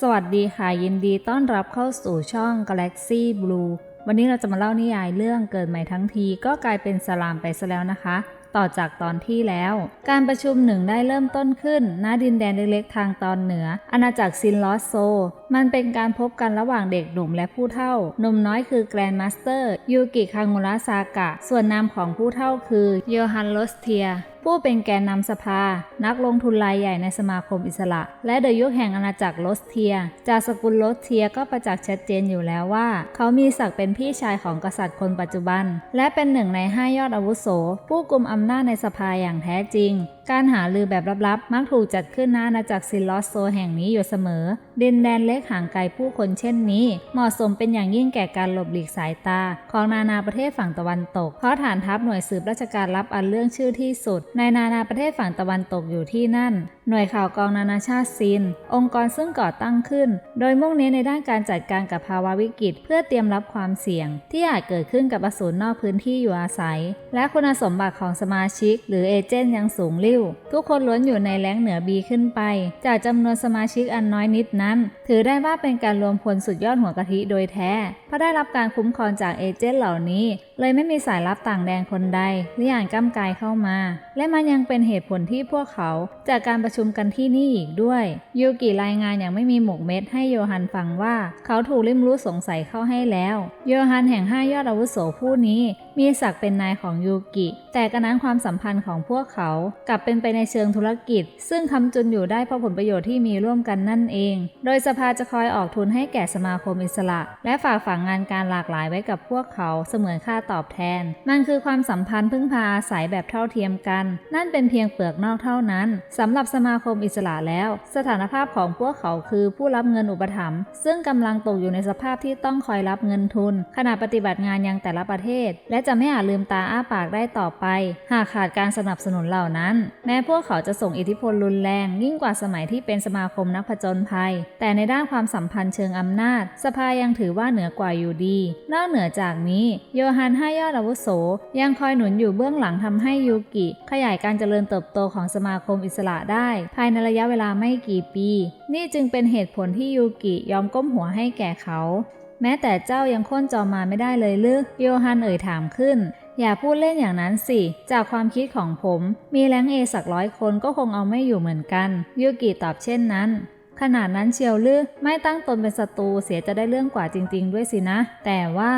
สวัสดีค่ะ ยินดีต้อนรับเข้าสู่ช่อง Galaxy Blue วันนี้เราจะมาเล่านิยายเรื่องเกิดใหม่ทั้งทีก็กลายเป็นสลามไปซะแล้วนะคะ ต่อจากตอนที่แล้ว การประชุมหนึ่งได้เริ่มต้นขึ้นณดินแดนเล็กๆทางตอนเหนือ อาณาจักรซินลอสโซ มันเป็นการพบกันระหว่างเด็กหนุ่มและผู้เฒ่าหนุ่มน้อยคือแกรนด์มาสเตอร์ยูกิคางูระซากะ ส่วนนามของผู้เฒ่าคือโยฮันโลสเทีย ผู้เป็นแกนนำสภา นักลงทุนรายใหญ่ในสมาคมอิสระ และเดยุคแห่งอาณาจักรโลสเทีย จากสกุลโลสเทียก็ประจักษ์ชัดเจนอยู่แล้วว่า เขามีศักดิ์เป็นพี่ชายของกษัตริย์คนปัจจุบัน และเป็นหนึ่งในห้ายอดอาวุโส ผู้กุมอำนาจในสภาอย่างแท้จริง การหาลือแบบลับๆ มักถูกจัดขึ้นณอาณาจักรซิลลอสโซแห่งนี้อยู่เสมอ ดินแดนเล็กห่างไกลผู้คนเช่นนี้ เหมาะสมเป็นอย่างยิ่งแก่การหลบหลีกสายตา ของนานาประเทศฝั่งตะวันตก เพราะฐานทัพหน่วยสืบราชการลับอันเรื่องชื่อที่สุด ในนานาประเทศฝั่งตะวันตกอยู่ที่นั่น หน่วยข่าวกองนานาชาติซิน องค์กรซึ่งก่อตั้งขึ้น โดยมุ่งเน้นในด้านการจัดการกับภาวะวิกฤต เพื่อเตรียมรับความเสี่ยง ที่อาจเกิดขึ้นกับอสูรนอกพื้นที่อยู่อาศัย และคุณสมบัติของสมาชิก หรือเอเจนต์ยังสูงลิ่วทุกคนล้วนอยู่ในแรงเหนือบีขึ้นไป จากจำนวนสมาชิกอันน้อยนิดนั้น ถือได้ว่าเป็นการรวมพลสุดยอดหัวกะทิโดยแท้ เพราะได้รับการคุ้มครองจากเอเจนต์เหล่านี้เลยไม่มีสายลับต่างแดนคนใดที่อ่านก้ำกายเข้ามา และมันยังเป็นเหตุผลที่พวกเขาจากการประชุมกันที่นี่อีกด้วย ยูกิรายงานอย่างไม่มีหมกเม็ดให้โยฮันฟังว่าเขาถูกลิมรู้สงสัยเข้าให้แล้ว โยฮันแห่งห้ายอดอาวุโสผู้นี้ มีศักดิ์เป็นนายของยูกิ แต่กระนั้นความสัมพันธ์ของพวกเขากลับเป็นไปในเชิงธุรกิจ ซึ่งคำจุนอยู่ได้เพราะผลประโยชน์ที่มีร่วมกันนั่นเอง โดยสภาจะคอยออกทุนให้แก่สมาคมอิสระ และฝากฝังงานการหลากหลายไว้กับพวกเขาเสมือนค่าตอบแทน มันคือความสัมพันธ์พึ่งพาอาศัยแบบเท่าเทียมกัน นั่นเป็นเพียงเปลือกนอกเท่านั้นสำหรับสมาคมอิสระแล้ว สถานภาพของพวกเขาคือผู้รับเงินอุปถัมภ์ซึ่งกำลังตกอยู่ในสภาพที่ต้องคอยรับเงินทุน ขณะปฏิบัติงานยังแต่ละประเทศ และจะไม่อาจลืมตาอ้าปากได้ต่อไป หากขาดการสนับสนุนเหล่านั้น แม้พวกเขาจะส่งอิทธิพลรุนแรง ยิ่งกว่าสมัยที่เป็นสมาคมนักผจญภัย แต่ในด้านความสัมพันธ์เชิงอำนาจ สภายังถือว่าเหนือกว่าอยู่ดี นอกเหนือจากนี้ โยฮันห้ายอดอาวุโส ยังคอยหนุนอยู่เบื้องหลังทำให้ยูกิ ขยายการเจริญเติบโตของสมาคมอิสระได้ ภายในระยะเวลาไม่กี่ปี นี่จึงเป็นเหตุผลที่ยูกิยอมก้มหัวให้แก่เขา แม้แต่เจ้ายังค่นจอมาไม่ได้เลยหรือโยฮันเอ่ยถามขึ้นอย่าพูดเล่นอย่างนั้นสิ จากความคิดของผม มีแรงเอสักร้อยคนก็คงเอาไม่อยู่เหมือนกัน ยูกิตอบเช่นนั้น ขนาดนั้นเชียวลือไม่ตั้งตนเป็นศัตรูเสียจะได้เรื่องกว่าจริง ๆ ด้วยสินะ แต่ว่า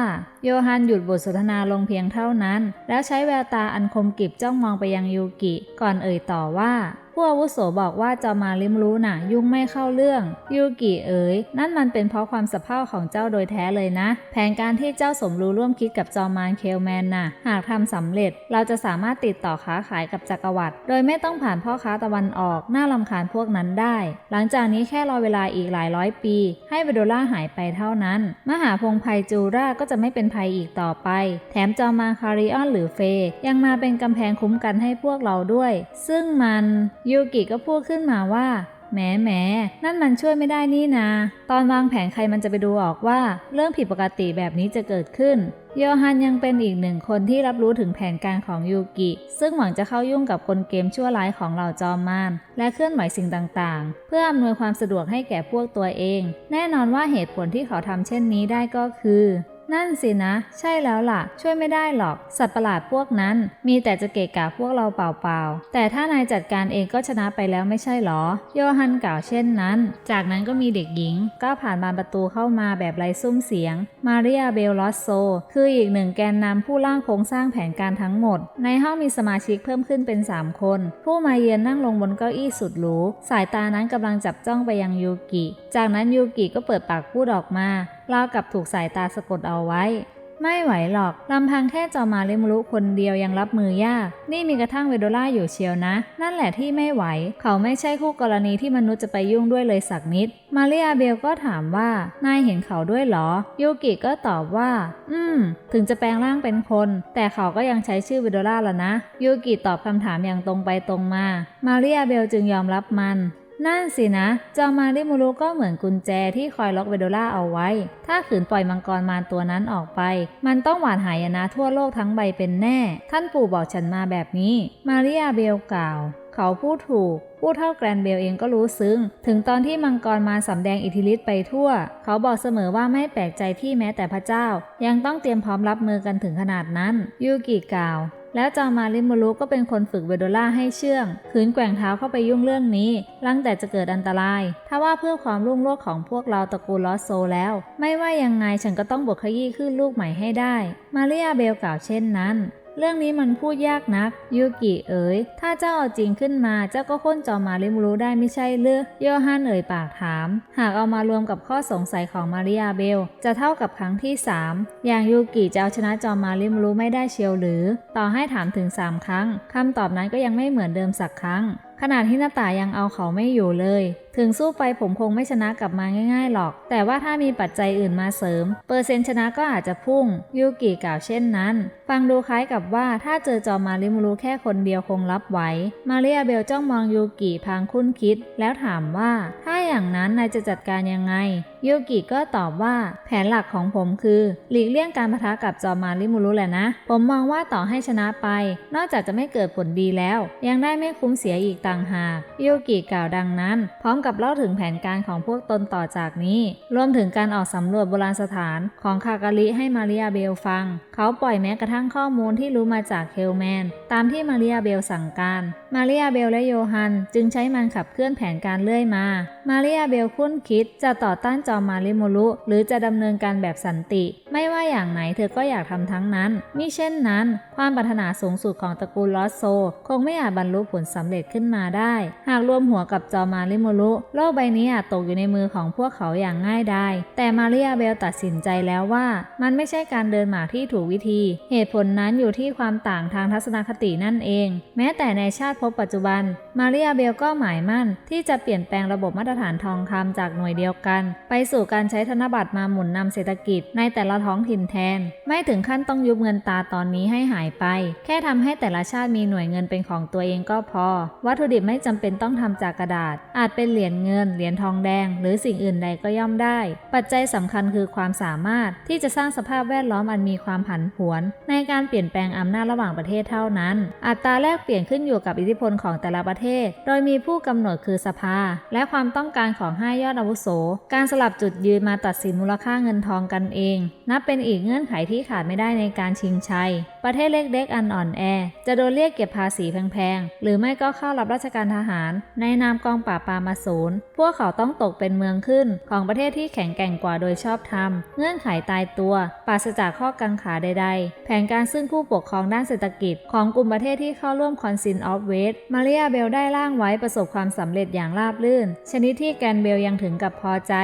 โยฮันหยุดบทสนทนาลงเพียงเท่านั้น แล้วใช้แววตาอันคมกริบจ้องมองไปยังยูกิ ก่อนเอ่ยต่อว่า ผู้อาวุโสบอกว่าจะมาลิมรู้น่ะ ยุ่งไม่เข้าเรื่อง ยูกิเอ๋ย นั่นมันเป็นเพราะความสะเพร่าของเจ้าโดยแท้เลยนะ แผนการที่เจ้าสมรู้ร่วมคิดกับจอมารเคลแมนน่ะ หากทำสำเร็จ เราจะสามารถติดต่อค้าขายกับจักรวรรดิโดยไม่ต้องผ่านพ่อค้าตะวันออก น่าลำคาญพวกนั้นได้ หลังจากนี้แค่รอเวลาอีกหลายร้อยปี ให้เวโดล่าหายไปเท่านั้น มหาพงศ์ภัยจูราก็จะไม่เป็นภัยอีกต่อไป แถมจอมารคาริออนหรือเฟยยังมาเป็นกำแพงคุ้มกันให้พวกเราด้วย ซึ่งมันยูกิก็พูดขึ้นมาว่าแหมแหมนั่นมันช่วยไม่ได้นี่นา ตอนวางแผนใครมันจะไปดูออกว่า เรื่องผิดปกติแบบนี้จะเกิดขึ้น โยฮันยังเป็นอีกหนึ่งคนที่รับรู้ถึงแผนการของยูกิ ซึ่งหวังจะเข้ายุ่งกับกลเกมชั่วร้ายของเหล่าจอมมารและเคลื่อนไหวสิ่งต่างๆ เพื่ออำนวยความสะดวกให้แก่พวกตัวเอง แน่นอนว่าเหตุผลที่เขาทำเช่นนี้ได้ก็คือ นั่นสินะ ใช่แล้วล่ะ ช่วยไม่ได้หรอก สัตว์ประหลาดพวกนั้น มีแต่จะเกะกะพวกเราเปล่าๆ แต่ถ้านายจัดการเองก็ชนะไปแล้วไม่ใช่หรอ โยฮันกล่าวเช่นนั้น จากนั้นก็มีเด็กหญิงก้าวผ่านบานประตูเข้ามาแบบไร้ซุ้มเสียง มาเรียเบลลอสโซ คืออีกหนึ่งแกนนำผู้ร่างโครงสร้างแผนการทั้งหมด ในห้องมีสมาชิกเพิ่มขึ้นเป็น 3 คน ผู้มาเยือนนั่งลงบนเก้าอี้สุดหรู สายตานั้นกำลังจับจ้องไปยังยูกิ จากนั้นยูกิก็เปิดปากพูดออกมา ราวกับถูกสายตาสะกดเอาไว้ ไม่ไหวหรอกลำพังแค่จอมาเลมรุคนเดียวยังรับมือยาก นี่มีกระทั่งเวโดล่าอยู่เชียวนะ นั่นแหละที่ไม่ไหว เขาไม่ใช่คู่กรณีที่มนุษย์จะไปยุ่งด้วยเลยสักนิด มาเรียเบลก็ถามว่า นายเห็นเขาด้วยเหรอยูกิก็ตอบว่า อืม ถึงจะแปลงร่างเป็นคน แต่เขาก็ยังใช้ชื่อเวโดล่าละนะยูกิตอบคำถามอย่างตรงไปตรงมา มาเรียเบลจึงยอมรับมัน นั่นสินะจอมาริมูรุก็เหมือนกุญแจที่คอยล็อกเวโดล่าเอาไว้ ถ้าขืนปล่อยมังกรมารตัวนั้นออกไป มันต้องหวานหายนะทั่วโลกทั้งใบเป็นแน่ ท่านปู่บอกฉันมาแบบนี้ มาริอาเบลกล่าว เขาพูดถูกผู้เท่าแกรนเบลเองก็รู้ซึ้ง ถึงตอนที่มังกรมาสำแดงอิทธิฤทธิ์ไปทั่ว เขาบอกเสมอว่าไม่แปลกใจที่แม้แต่พระเจ้า ยังต้องเตรียมพร้อมรับมือกันถึงขนาดนั้น ยูกิกล่าว แล้วจอมาลิมูรุก็เป็นคนฝึกเวโดล่าให้เชื่องขืนแกว่งเท้าเข้าไปยุ่งเรื่องนี้ลังแต่จะเกิดอันตราย ถ้าว่าเพื่อความรุ่งโรจน์ของพวกเราตระกูลลอสโซแล้ว ไม่ว่ายังไงฉันก็ต้องบทขยี้ขึ้นลูกใหม่ให้ได้ มาริอาเบลกล่าวเช่นนั้น เรื่องนี้มันพูดยากนัก ยูกิเอ๋ย ถ้าเจ้าเอาจริงขึ้นมา เจ้าก็ค้นจอมาริมูรุได้ไม่ใช่หรือโยฮันเอ่ยปากถาม หากเอามารวมกับข้อสงสัยของมาริอาเบล จะเท่ากับครั้งที่ 3 อย่างยูกิจะเอาชนะจอมาริมูรุไม่ได้เชียวหรือ ต่อให้ถามถึง 3 ครั้งคำตอบนั้นก็ยังไม่เหมือนเดิมสักครั้ง ขนาดที่หน้าตายังเอาเขาไม่อยู่เลย ถึงสู้ไปผมคงไม่ชนะกลับมาง่าย ๆ หรอก แต่ว่าถ้ามีปัจจัยอื่นมาเสริม เปอร์เซ็นต์ชนะก็อาจจะพุ่ง ยูกิกล่าวเช่นนั้น ฟังดูคล้ายกับว่าถ้าเจอจอมาริมูรุแค่คนเดียวคงรับไหว มาเรียเบลจ้องมองยูกิพางคุ้นคิด แล้วถามว่า ถ้าอย่างนั้นนายจะจัดการยังไง ยูกิก็ตอบว่า แผนหลักของผมคือ หลีกเลี่ยงการปะทะกับจอมาริมูรุแหละนะ ผมมองว่าต่อให้ชนะไป นอกจากจะไม่เกิดผลดีแล้ว ยังได้ไม่คุ้มเสียอีกต่างหาก ยูกิกล่าวดังนั้น พร้อมกับับเล่าถึงแผนการของพวกตนต่อจากนี้ รวมถึงการออกสำรวจโบราณสถานของคากาลิให้มาริอาเบลฟัง เขาปล่อยแม้กระทั่งข้อมูลที่รู้มาจากเคลแมน ตามที่มาริอาเบลสั่งการ มาริอาเบลและโยฮัน จึงใช้มันขับเคลื่อนแผนการเลื่อยมา มาริอาเบลคุ้นคิดจะต่อต้านจอมมาริโมรุหรือจะดำเนินการแบบสันติ ไม่ว่าอย่างไหนเธอก็อยากทำทั้งนั้นมิเช่นนั้น ความปรารถนาสูงสุดของตระกูลลอสโซ คงไม่อาจบรรลุผลสำเร็จขึ้นมาได้ หากรวมหัวกับจอมาริโมรุโลกใบนี้อาจตกอยู่ในมือของพวกเขาอย่างง่ายดายแต่มาริยาเบลตัดสินใจแล้วว่า มันไม่ใช่การเดินหมากที่ถูกวิธี เหตุผลนั้นอยู่ที่ความต่างทางทัศนคตินั่นเอง แม้แต่ในชาติภพปัจจุบัน มาริอาเบลก็หมายมั่น ที่จะเปลี่ยนแปลงระบบมาตรฐานทองคำจากหน่วยเดียวกัน ไปสู่การใช้ธนบัตรมาหมุนนำเศรษฐกิจในแต่ละท้องถิ่นแทน ไม่ถึงขั้นต้องยุบเงินตาตอนนี้ให้หายไป แค่ทำให้แต่ละชาติมีหน่วยเงินเป็นของตัวเองก็พอ วัตถุดิบไม่จำเป็นต้องทำจากกระดาษ อาจเป็นเหรียญเงิน เหรียญทองแดง หรือสิ่งอื่นใดก็ย่อมได้ ปัจจัยสำคัญคือความสามารถที่จะสร้างสภาพแวดล้อมอันมีความผันผวน ในการเปลี่ยนแปลงอำนาจระหว่างประเทศเท่านั้น อัตราแลกเปลี่ยนขึ้นอยู่กับอิทธิพลของแต่ละประเทศโดยมีผู้กำหนดคือสภา และความต้องการของห้ยอดอาวุโส การสลับจุดยืนมาตัดสินมูลค่าเงินทองกันเอง นับเป็นอีกเงื่อนไขที่ขาดไม่ได้ในการชิงชัยประเทศเล็กๆ อันอ่อนแอ จะโดนเรียกเก็บภาษีแพงๆ หรือไม่ก็เข้ารับราชการทหาร ในนามกองปราบปรามาศูนย์ พวกเขาต้องตกเป็นเมืองขึ้น ของประเทศที่แข็งแกร่งกว่าโดยชอบธรรม เงื่อนไขตายตัว ปราศจากข้อกังขาใดๆ แผนการซึ่งผู้ปกครองด้านเศรษฐกิจ ของกลุ่มประเทศที่เข้าร่วมคอนซินออฟเวสมาเริอาเบลได้ร่างไว้ประสบความสำเร็จอย่างราบรื่น ชนิดที่แกรนเบลยังถึงกับพอใจ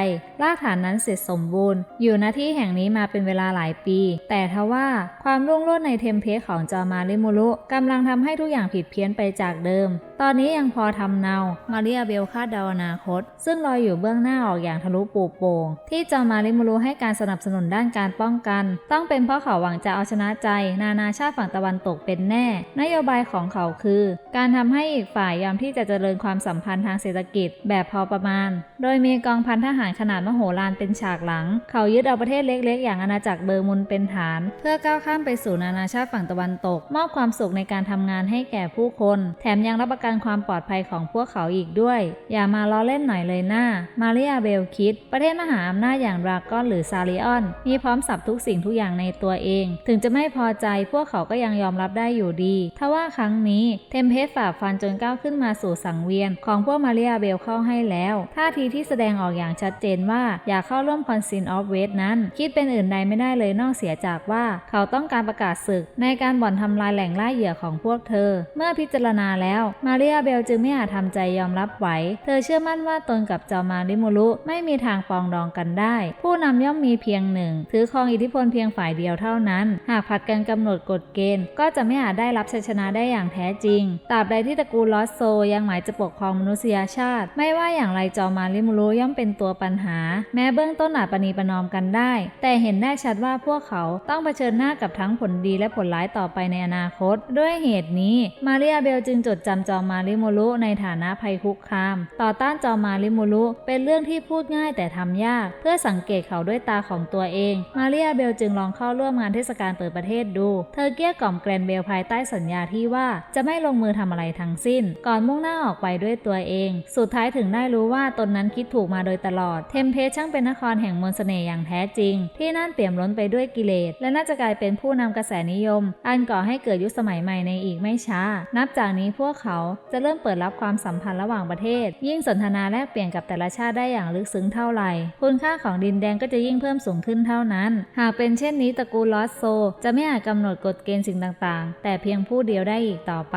รากฐานนั้นเสร็จสมบูรณ์ อยู่ณที่แห่งนี้มาเป็นเวลาหลายปี แต่ทว่าความรุ่งโรจน์ในเทมเพลตของจอมาริมูรุกำลังทำให้ทุกอย่างผิดเพี้ยนไปจากเดิม ตอนนี้ยังพอทำเนา มาริอาเบลคาดเดาอนาคต ซึ่งลอยอยู่เบื้องหน้าออกอย่างทะลุปูโป่งที่จอมาริมูรุให้การสนับสนุนด้านการป้องกัน ต้องเป็นเพราะเขาหวังจะเอาชนะใจ นานาชาติฝั่งตะวันตกเป็นแน่ นโยบายของเขาคือ การทำให้อีกฝ่ายยอมที่จะเจริญความสัมพันธ์ทางเศรษฐกิจแบบพอประมาณ โดยมีกองพันทหารขนาดมโหฬารเป็นฉากหลัง เขายึดเอาประเทศเล็ก ๆ อย่างอาณาจักรเบอร์มุนเป็นฐาน เพื่อก้าวข้ามไปสู่นานาชาติฝั่งตะวันตก มอบความสุขในการทำงานให้แก่ผู้คน แถมยังรับประกันความปลอดภัยของพวกเขาอีกด้วย อย่ามาล้อเล่นหน่อยเลยหน้า มาริอาเบลคิด ประเทศมหาอำนาจอย่างดราก้อนหรือซาริออน มีพร้อมสับทุกสิ่งทุกอย่างในตัวเอง ถึงจะไม่พอใจพวกเขาก็ยังยอมรับได้อยู่ดีทว่าครั้งนี้เทมเพสฝ่าฟันจนก้าวขึ้นมาสู่สังเวียน ของพวกมาริอาเบลเข้าให้แล้วท่าทีที่แสดงออกอย่างชัดเจนว่าอยากเข้าร่วมคอนซินออฟเวสนั้น คิดเป็นอื่นใดไม่ได้เลยนอกเสียจากว่า เขาต้องการประกาศศึกในการบ่อนทำลายแหล่งล่าเหยื่อของพวกเธอ เมื่อพิจารณาแล้ว มาเริอาเบลจึงไม่อาจทำใจยอมรับไหว เธอเชื่อมั่นว่าตนกับจอมาริมูรุไม่มีทางปองดองกันได้ ผู้นำย่อมมีเพียงหนึ่ง ถือครองอิทธิพลเพียงฝ่ายเดียวเท่านั้น หากผัดกันกำหนดกฎเกณฑ์ ก็จะไม่อาจได้รับชัยชนะได้อย่างแท้จริง ตราบใดที่ตระกูลลอสโซยังหมายจะปกครองมนุษยชาติ ไม่ว่าอย่างไรจอมาริมูรุย่อมเป็นตัวปัญหา แม้เบื้องต้นอาจปณีประนอมกันได้ แต่เห็นได้ชัดว่าพวกเขาต้องเผชิญหน้ากับทั้งผลดีและผลร้ายต่อไปในอนาคต ด้วยเหตุนี้มาเริอาเบลจึงจดจำจอมาริโมรุในฐานะภัยคุกคาม ต่อต้านจอมาริโมรุเป็นเรื่องที่พูดง่ายแต่ทำยาก เพื่อสังเกตเขาด้วยตาของตัวเอง มาเริอาเบลจึงลองเข้าร่วมงานเทศกาลเปิดประเทศดู เธอเกลี้ยกล่อมแกรนเบลภายใต้สัญญาที่ว่าจะไม่ลงมือทำอะไรทั้งสิ้น ก่อนมุ่งหน้าออกไปด้วยตัวเอง สุดท้ายถึงได้รู้ว่าตนนั้นคิดถูกมาโดยตลอด เทมเพสช่างเป็นนครแห่งมนต์เสน่ห์อย่างแท้จริง ที่นั่นเปี่ยมล้นไปด้วยกิเลส และน่าจะกลายเป็นผู้นำกระแสนิยม อันก่อให้เกิดยุคสมัยใหม่ในอีกไม่ช้า นับจากนี้พวกเขาจะเริ่มเปิดรับความสัมพันธ์ระหว่างประเทศ ยิ่งสนทนาแลกเปลี่ยนกับแต่ละชาติได้อย่างลึกซึ้งเท่าไหร่ คุณค่าของดินแดงก็จะยิ่งเพิ่มสูงขึ้นเท่านั้น หากเป็นเช่นนี้ตระกูลลอสโซ จะไม่อาจกำหนดกฎเกณฑ์สิ่งต่างๆ แต่เพียงผู้เดียวได้อีกต่อไป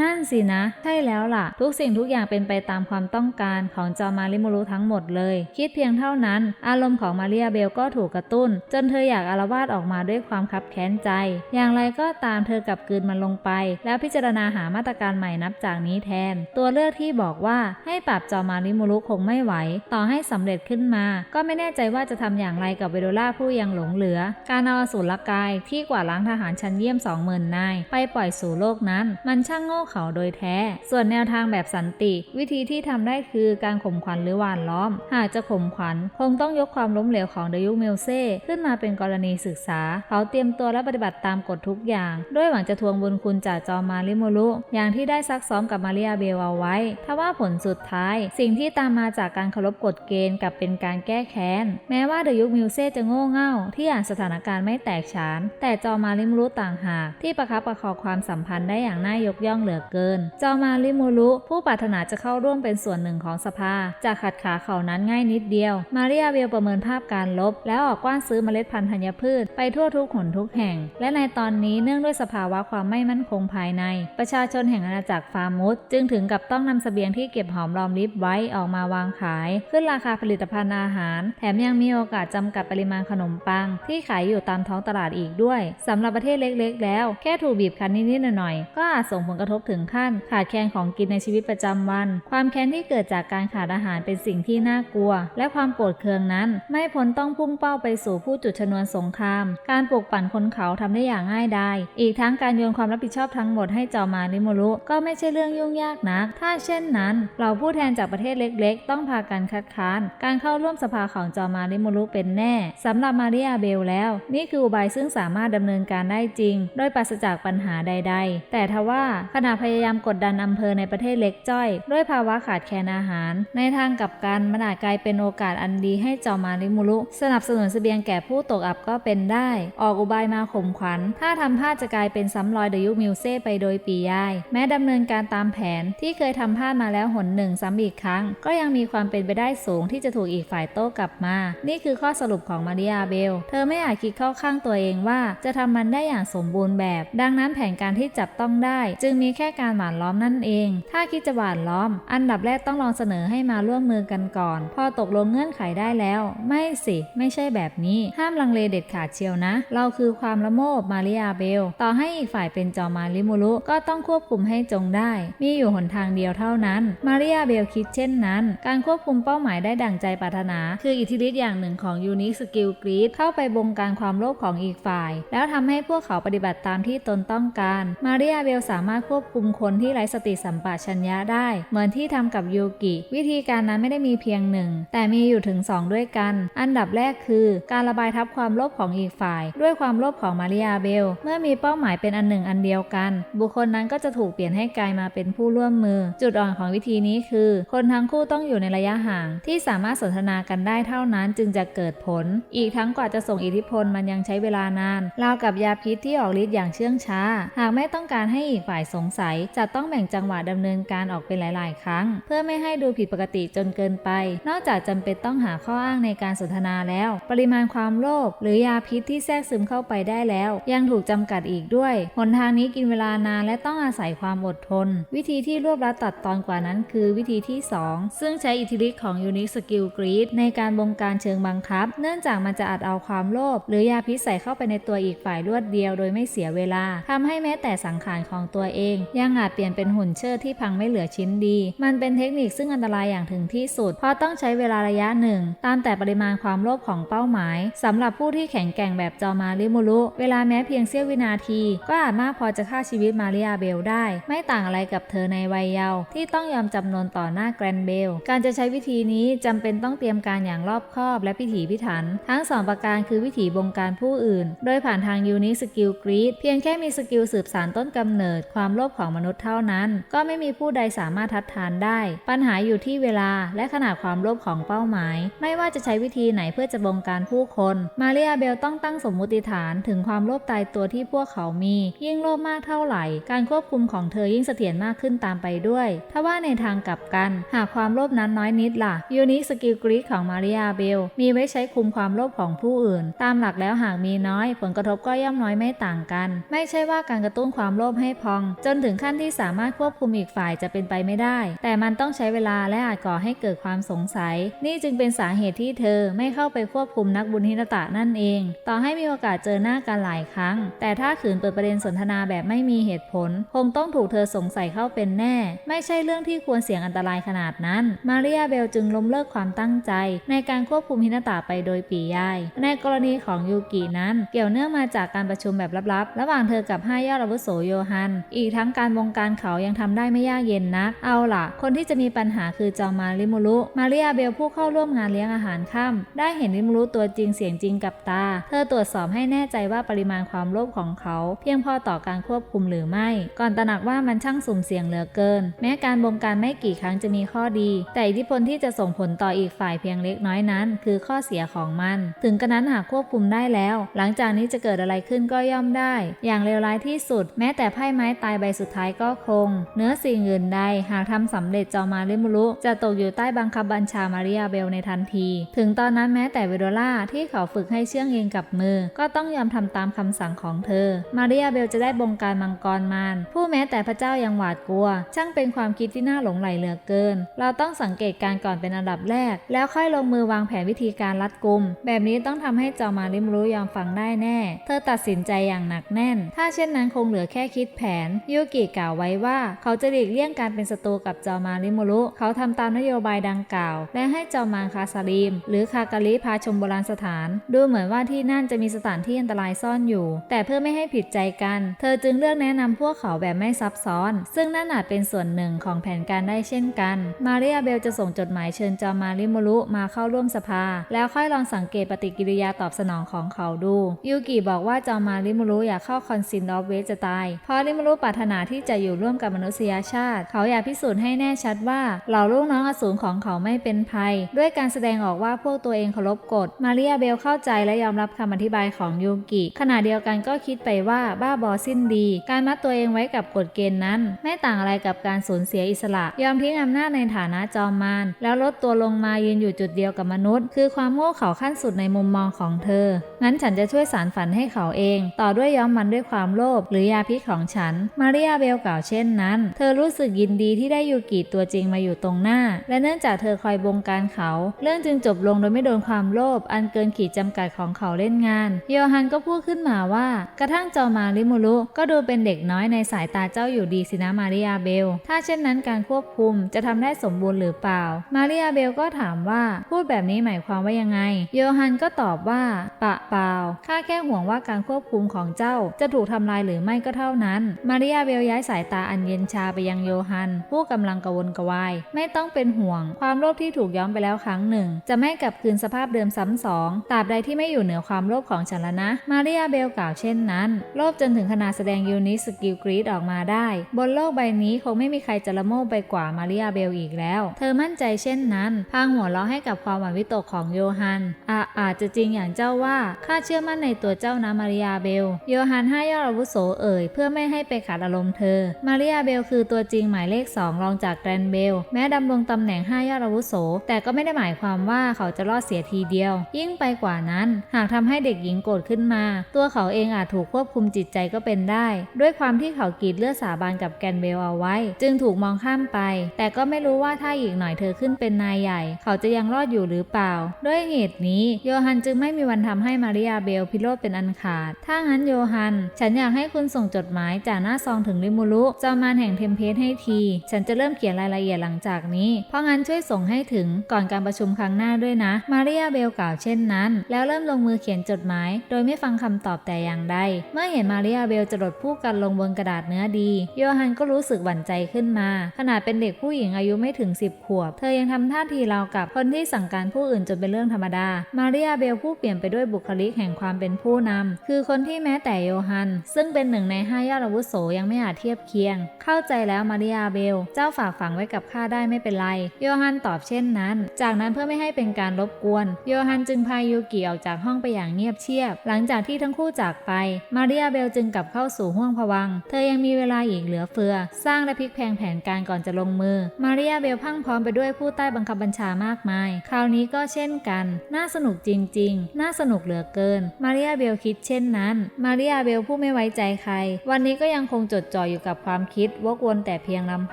นั่นสินะ ใช่แล้วล่ะ ทุกสิ่งทุกอย่างเป็นไปตามความต้องการของจอมาริมูรุทั้งหมดเลย คิดเพียงเท่านั้น อารมณ์ของมาเรียเบลก็ถูกกระตุ้น จนเธออยากอารวาสออกมาด้วยความคับแค้นใจอย่างไรก็ตามเธอกลับกลืนมันลงไป แล้วพิจารณาหามาตรการใหม่นับจากนี้แทน ตัวเลือกที่บอกว่าให้ปรับจอมาริมูรุคงไม่ไหว ต่อให้สำเร็จขึ้นมา ก็ไม่แน่ใจว่าจะทำอย่างไรกับเวโดล่าผู้ยังหลงเหลือ การเอาสูรกายที่กว่าล้างทหารชั้นเยี่ยม20,000นายไปปล่อยสู่โลกนั้น มันช่างโง่เขลาโดยแท้ ส่วนแนวทางแบบสันติ วิธีที่ทำได้คือการข่มขวัญหรือหวานล้อม หากจะข่มขวัญ คงต้องยกความล้มเหลวของเดยุคเมลเซ่ขึ้นมาเป็นกรณีศึกษา เขาเตรียมตัวและปฏิบัติตามกฎทุกอย่าง ด้วยหวังจะทวงบุญคุณจากจอมาริโมรุอย่างที่ได้ซักซ้อมกับมาริอาเบลเอาไว้ ทว่าผลสุดท้าย สิ่งที่ตามมาจากการเคารพกฎเกณฑ์กับเป็นการแก้แค้น แม้ว่าเดยุคมิวเซ่จะโง่เง่า ที่อ่านสถานการณ์ไม่แตกฉาน แต่จอมาริมูรุต่างหาก ที่ประคับประคองความสัมพันธ์ได้อย่างน่ายกย่องเหลือเกิน จอมาริมูรุผู้ปรารถนาจะเข้าร่วมเป็นส่วนหนึ่งของสภาจะขัดขาเขานั้นง่ายนิดเดียว มาริอาเบลประเมินภาพการลบ แล้วออกกว้านซื้อเมล็ดพันธุ์ธัญพืชไปทั่วทุกหนทุกแห่ง และในตอนอนนี้เนื่องด้วยสภาวะความไม่มั่นคงภายใน ประชาชนแห่งอาณาจักรฟาร์มุสจึงถึงกับต้องนำเสบียงที่เก็บหอมรอมริบไว้ออกมาวางขาย ขึ้นราคาผลิตภัณฑ์อาหาร แถมยังมีโอกาสจำกัดปริมาณขนมปัง ที่ขายอยู่ตามท้องตลาดอีกด้วยสำหรับประเทศเล็กๆ แล้ว แค่ถูกบีบคั้นนิดๆหน่อยๆก็อาจส่งผลกระทบถึงขั้น ขาดแคลนของกินในชีวิตประจำวัน ความแค้นที่เกิดจากการขาดอาหารเป็นสิ่งที่น่ากลัว และความโกรธเคืองนั้น ไม่พ้นต้องพุ่งเป้าไปสู่ผู้จุดชนวนสงคราม การปลุกปั่นคนเขาทำได้อย่างง่ายดาย อีกทั้งการโยนความรับผิดชอบทั้งหมดให้จอมาริโมรุก็ไม่ใช่เรื่องยุ่งยากนัก ถ้าเช่นนั้น เราผู้แทนจากประเทศเล็กๆ ต้องพากันคัดค้าน การเข้าร่วมสภาของจอมาริโมรุเป็นแน่สำหรับมาริอาเบลแล้ว นี่คืออุบายซึ่งสามารถดำเนินการได้จริง โดยปราศจากปัญหาใด ๆ แต่ทว่าขณะพยายามกดดันอำเภอในประเทศเล็กจ้อย ด้วยภาวะขาดแคลนอาหาร ในทางกลับกันมันอาจกลายเป็นโอกาสอันดีให้จอมาริโมรุ สนับสนุนเสบียงแก่ผู้ตกอับก็เป็นได้ ออกอุบายมาข่มขวัญถ้าทำพลาดจะกลายเป็นซ้ำรอยเดยุคมิวเซ่ไปโดยปียาย แม้ดำเนินการตามแผนที่เคยทำพลาดมาแล้วหนหนึ่งซ้ำอีกครั้ง ก็ยังมีความเป็นไปได้สูงที่จะถูกอีกฝ่ายโต้กลับมา นี่คือข้อสรุปของมาริอาเบล เธอไม่อาจคิดเข้าข้างตัวเองว่าจะทำมันได้อย่างสมบูรณ์แบบ ดังนั้นแผนการที่จับต้องได้ จึงมีแค่การหวานล้อมนั่นเอง ถ้าคิดจะหวานล้อม อันดับแรกต้องลองเสนอให้มาร่วมมือกันก่อน พอตกลงเงื่อนไขได้แล้ว ไม่สิ ไม่ใช่แบบนี้ ห้ามลังเลเด็ดขาดเชียวนะ เราคือความละโมบมาริอาเบล ต่อให้อีกฝ่ายเป็นจอมาริมูรุก็ต้องควบคุมให้จงได้ มีอยู่หนทางเดียวเท่านั้น มาริอาเบลคิดเช่นนั้น การควบคุมเป้าหมายได้ดั่งใจปรารถนา คืออิทธิฤทธิ์อย่างหนึ่งของยูนิคสกิลกรีดเข้าไปบงการความโลภของอีกฝ่าย แล้วทำให้พวกเขาปฏิบัติตามที่ตนต้องการ มาริอาเบลสามารถควบคุมคนที่ไร้สติสัมปชัญญะได้ เหมือนที่ทำกับยูกิ วิธีการนั้นไม่ได้มีเพียงหนึ่ง แต่มีอยู่ถึง 2 ด้วยกัน อันดับแรกคือ การระบายทับความโลภของอีกฝ่าย ด้วยความโลภของมาริอาเบลเมื่อมีเป้าหมายเป็นอันหนึ่งอันเดียวกัน บุคคลนั้นก็จะถูกเปลี่ยนให้กลายมาเป็นผู้ร่วมมือ จุดอ่อนของวิธีนี้คือ คนทั้งคู่ต้องอยู่ในระยะห่าง ที่สามารถสนทนากันได้เท่านั้นจึงจะเกิดผล อีกทั้งกว่าจะส่งอิทธิพลมันยังใช้เวลานานราวกับยาพิษที่ออกฤทธิ์อย่างเชื่องช้า หากไม่ต้องการให้อีกฝ่ายสงสัย จะต้องแบ่งจังหวะดำเนินการออกเป็นหลาย ๆ ครั้ง เพื่อไม่ให้ดูผิดปกติจนเกินไป นอกจากจำเป็นต้องหาข้ออ้างในการสนทนาแล้ว ปริมาณความโลภหรือยาพิษที่แทรกซึมเข้าไปได้แล้ว ยังถูกจำกัดอีกด้วย หนทางนี้กินเวลานานและต้องอาศัยความอดทน วิธีที่รวบรัดตัดตอนกว่านั้นคือวิธีที่ 2 ซึ่งใช้อิทธิฤทธิ์ของ Unique Skill Grid ในการบงการเชิงบังคับ เนื่องจากมันจะอัดเอาความโลภหรือยาพิษใส่เข้าไปในตัวอีกฝ่ายรวดเดียว โดยไม่เสียเวลาทำให้แม้แต่สังขารของตัวเอง ยังอาจเปลี่ยนเป็นหุ่นเชิดที่พังไม่เหลือชิ้นดี มันเป็นเทคนิคซึ่งอันตรายอย่างถึงที่สุด เพราะต้องใช้เวลาระยะหนึ่ง ตามแต่ปริมาณความโลภของเป้าหมายสำหรับผู้ที่แข็งแกร่งแบบจอมาริมูรุเวลาแม้พียงเสี้ยววินาที ก็อาจมากพอจะฆ่าชีวิตมาริอาเบลได้ ไม่ต่างอะไรกับเธอในวัยเยาว์ที่ต้องยอมจำนนต่อหน้าแกรนเบล การจะใช้วิธีนี้จำเป็นต้องเตรียมการอย่างรอบคอบและพิถีพิถัน ทั้งสองประการคือวิถีบงการผู้อื่น โดยผ่านทางยูนิสกิลกรีดเพียงแค่มีสกิลสืบสารต้นกำเนิดความโลภของมนุษย์เท่านั้น ก็ไม่มีผู้ใดสามารถทัดทานได้ ปัญหาอยู่ที่เวลาและขนาดความโลภของเป้าหมาย ไม่ว่าจะใช้วิธีไหนเพื่อจะบงการผู้คน มาเรียเบลต้องตั้งสมมุติฐานถึงความโลภตายตัวที่พวกเขามี ยิ่งโลภมากเท่าไหร่ การควบคุมของเธอยิ่งเสถียรมากขึ้นตามไปด้วย ถ้าว่าในทางกลับกัน หากความโลภนั้นน้อยนิดล่ะยูนิสกิลกรีของมาเรียเบล มีไว้ใช้คุมความโลภของผู้อื่น ตามหลักแล้วหากมีน้อย ผลกระทบก็ย่อมน้อยไม่ต่างกัน ไม่ใช่ว่าการกระตุ้นความโลภให้พอง จนถึงขั้นที่สามารถควบคุมอีกฝ่ายจะเป็นไปไม่ได้ แต่มันต้องใช้เวลาและอาจก่อให้เกิดความสงสัย นี่จึงเป็นสาเหตุที่เธอไม่เข้าไปควบคุมนักบุญฮินตะนั่นเอง ต่อให้มีโอกาสเจอหน้ากันหลายครั้งแต่ถ้าขืนเปิดประเด็นสนทนาแบบไม่มีเหตุผล คงต้องถูกเธอสงสัยเข้าเป็นแน่ ไม่ใช่เรื่องที่ควรเสี่ยงอันตรายขนาดนั้น มาเรียเบลจึงล้มเลิกความตั้งใจ ในการควบคุมฮินตะไปโดยปียาย ในกรณีของยูกินั้น เกี่ยวเนื่องมาจากการประชุมแบบลับๆ ระหว่างเธอกับห้ายอดอาวุโสโยฮัน อีกทั้งการวงการเขายังทำได้ไม่ยากเย็นนัก เอาล่ะ คนที่จะมีปัญหาคือจอมมาริมูรุมาเรียเบลผู้เข้าร่วมงานเลี้ยงอาหารค่ำได้เห็นริมูรุตัวจริงเสียงจริงกับตา เธอตรวจสอบให้แน่ใจว่าปริมาณความความโลภของเขา เพียงพอต่อการควบคุมหรือไม่ ก่อนตระหนักว่ามันช่างสุ่มเสี่ยงเหลือเกิน แม้การบงการไม่กี่ครั้งจะมีข้อดี แต่อิทธิพลที่จะส่งผลต่ออีกฝ่ายเพียงเล็กน้อยนั้น คือข้อเสียของมัน ถึงกระนั้นหากควบคุมได้แล้ว หลังจากนี้จะเกิดอะไรขึ้นก็ย่อมได้ อย่างเลวร้ายที่สุด แม้แต่ไพ่ไม้ตายใบสุดท้ายก็คง เนื้อสิ่งอื่นใดหากทำสำเร็จจอมาริมุรุจะตกอยู่ใต้บังคับบัญชามาริอาเบลในทันที ถึงตอนนั้นแม้แต่เวโดล่าที่เขาฝึกให้เชื่องเองกับมือ ก็ต้องยอมทำตามคำสั่งของเธอ มาริอาเบลจะได้บงการมังกรมารผู้แม้แต่พระเจ้ายังหวาดกลัว ช่างเป็นความคิดที่น่าหลงไหลเหลือเกิน เราต้องสังเกตการก่อนเป็นอันดับแรก แล้วค่อยลงมือวางแผนวิธีการรัดกุม แบบนี้ต้องทำให้จอมาริมุรุยอมฟังได้แน่ เธอตัดสินใจอย่างหนักแน่น ถ้าเช่นนั้นคงเหลือแค่คิดแผนยูกิกล่าวไว้ว่า เขาจะหลีกเลี่ยงการเป็นศัตรูกับจอมาริมุรุเขาทำตามนโยบายดังกล่าว และให้จอมานคาซาลีม หรือคากาลิพาชมโบราณสถาน ดูเหมือนว่าที่นั่นจะมีสถานที่อันตรายซ่อนอยู่แต่เพื่อไม่ให้ผิดใจกัน เธอจึงเลือกแนะนำพวกเขาแบบไม่ซับซ้อน ซึ่งนั่นอาจเป็นส่วนหนึ่งของแผนการได้เช่นกัน มาเริอาเบลจะส่งจดหมายเชิญจอมาริมุรุมาเข้าร่วมสภา แล้วค่อยลองสังเกตปฏิกิริยาตอบสนองของเขาดูยูกิบอกว่าจอมาริมุรุอยากเข้าคอนซินดอฟเวสจะตายเพราะริมุรุปรารถนาที่จะอยู่ร่วมกับมนุษยชาติ เขาอยากพิสูจน์ให้แน่ชัดว่าเหล่าลูกน้องอสูรของเขาไม่เป็นภัย ด้วยการแสดงออกว่าพวกตัวเองเคารพกฎมาเริอาเบลเข้าใจและยอมรับคำอธิบายของยูกิขณะเดียวกันก็คิดไปว่าบ้าบอสิ้นดี การมัดตัวเองไว้กับกฎเกณฑ์นั้น ไม่ต่างอะไรกับการสูญเสียอิสระ ยอมทิ้งอำนาจในฐานะจอมมารแล้วลดตัวลงมายืนอยู่จุดเดียวกับมนุษย์ คือความโง่เขลาขั้นสุดในมุมมองของเธอ งั้นฉันจะช่วยสารฝันให้เขาเอง ต่อด้วยย้อมมันด้วยความโลภหรือยาพิษของฉัน มาริอาเบลกล่าวเช่นนั้น เธอรู้สึกยินดีที่ได้ยูกิตัวจริงมาอยู่ตรงหน้า และเนื่องจากเธอคอยบงการเขา เรื่องจึงจบลงโดยไม่โดนความโลภอันเกินขีดจำกัดของเขาเล่นงาน โยฮันก็พูดขึ้นมาว่า กระทั่งจอมาริมูรุก็ดูเป็นเด็กน้อยในสายตาเจ้าอยู่ดีสินะมาริอาเบล ถ้าเช่นนั้นการควบคุมจะทำได้สมบูรณ์หรือเปล่า มาริอาเบลก็ถามว่าพูดแบบนี้หมายความว่ายังไง โยฮันก็ตอบว่าปะเปล่าข้าแค่ห่วงว่าการควบคุมของเจ้าจะถูกทำลายหรือไม่ก็เท่านั้น มาริอาเบลย้ายสายตาอันเย็นชาไปยังโยฮัน ผู้กำลังกระวนกระวาย ไม่ต้องเป็นห่วง ความโลภที่ถูกย้อมไปแล้วครั้งหนึ่ง จะไม่กลับคืนสภาพเดิมซ้ำสองตราบใดที่ไม่อยู่เหนือความโลภของฉันแล้วนะ มาริอาเบลกล่าวเช่นนั้น โลภจนถึงขนาดแสดงยูนิสกิลกรีดออกมาได้ บนโลกใบนี้คงไม่มีใครจะละโมบไปกว่ามาริอาเบลอีกแล้ว เธอมั่นใจเช่นนั้นพางหัวเราะให้กับความหวั่นวิตกของโยฮันอาอาจจะจริงอย่างเจ้าว่าข้าเชื่อมั่นในตัวเจ้านะมาริอาเบล โยฮันให้ยอดอาวุโสเอ่ย เพื่อไม่ให้ไปขัดอารมณ์เธอ มาริอาเบลคือตัวจริงหมายเลขสองรองจากแกรนเบล แม้ดำรงตำแหน่งห้ายอดอาวุโส แต่ก็ไม่ได้หมายความว่าเขาจะรอดเสียทีเดียว ยิ่งไปกว่านั้น หากทำให้เด็กหญิงโกรธขึ้นมา ตัวเขาเองอาจถูกควบคุมจิตใจก็เป็นได้ ด้วยความที่เขากรีดเลือดสาบานกับแกนเบลเอาไว้ จึงถูกมองข้ามไป แต่ก็ไม่รู้ว่าถ้าอีกหน่อยเธอขึ้นเป็นนายใหญ่ เขาจะยังรอดอยู่หรือเปล่า ด้วยเหตุนี้โยฮันจึงไม่มีวันทำให้มาริอาเบลพิโรธเป็นอันขาด ถ้างั้นโยฮัน ฉันอยากให้คุณส่งจดหมายจากหน้าซองถึงริมูรุจอมมารแห่งเทมเพสให้ที ฉันจะเริ่มเขียนรายละเอียดหลังจากนี้ เพราะงั้นช่วยส่งให้ถึงก่อนการประชุมครั้งหน้าด้วยนะ มาริอาเบลกล่าวเช่นนั้น แล้วเริ่มลงมือเขียนจดหมาย โดยไม่ฟังคำตอบแต่อย่างใด เมื่อเห็นมาริอาเบลจรดผู้กันลงบนกระดาษเนื้อดี โยฮันก็รู้สึกหวั่นใจขึ้นมา ขนาดเป็นเด็กผู้หญิงอายุไม่ถึง 10 ขวบ เธอยังทำท่าทีราวกับคนที่สั่งการผู้อื่นจนเป็นเรื่องธรรมดา มาริอาเบลผู้เปลี่ยนไปด้วยบุคลิกแห่งความเป็นผู้นำคือคนที่แม้แต่โยฮัน ซึ่งเป็นหนึ่งในห้ายอดอาวุโสยังไม่อาจเทียบเคียง เข้าใจแล้วมาริอาเบล เจ้าฝากฝังไว้กับข้าได้ไม่เป็นไร โยฮันตอบเช่นนั้น จากนั้นเพื่อไม่ให้เป็นการรบกวน โยฮันจึงพายูกิออกจากห้องไปอย่างเงียบเชียบ หลังจากที่ทั้งคู่จากไป มาริอาเบลจึงกลับเข้าสู่ห้วงผวัง เธอยังมีเวลาอีกเหลือเฟือ สร้างและพลิกแพงแผนการก่อนจะลงมือ มาริอาเบลพังพร้อมไปด้วยผู้ใต้บังคับบัญชามากมาย คราวนี้ก็เช่นกัน น่าสนุกจริง ๆ น่าสนุกเหลือเกิน มาริอาเบลคิดเช่นนั้น มาริอาเบลผู้ไม่ไว้ใจใคร วันนี้ก็ยังคงจดจ่ออยู่กับความคิดวกวนแต่เพียงลำ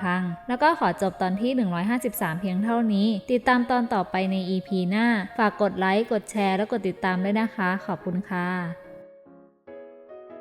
พัง แล้วก็ขอจบตอนที่ 153 เพียงเท่านี้ ติดตามตอนต่อไปใน EP หน้า ฝากกดไลค์ กดแชร์ และกดติดตามด้วยนะคะ ขอบคุณค่ะ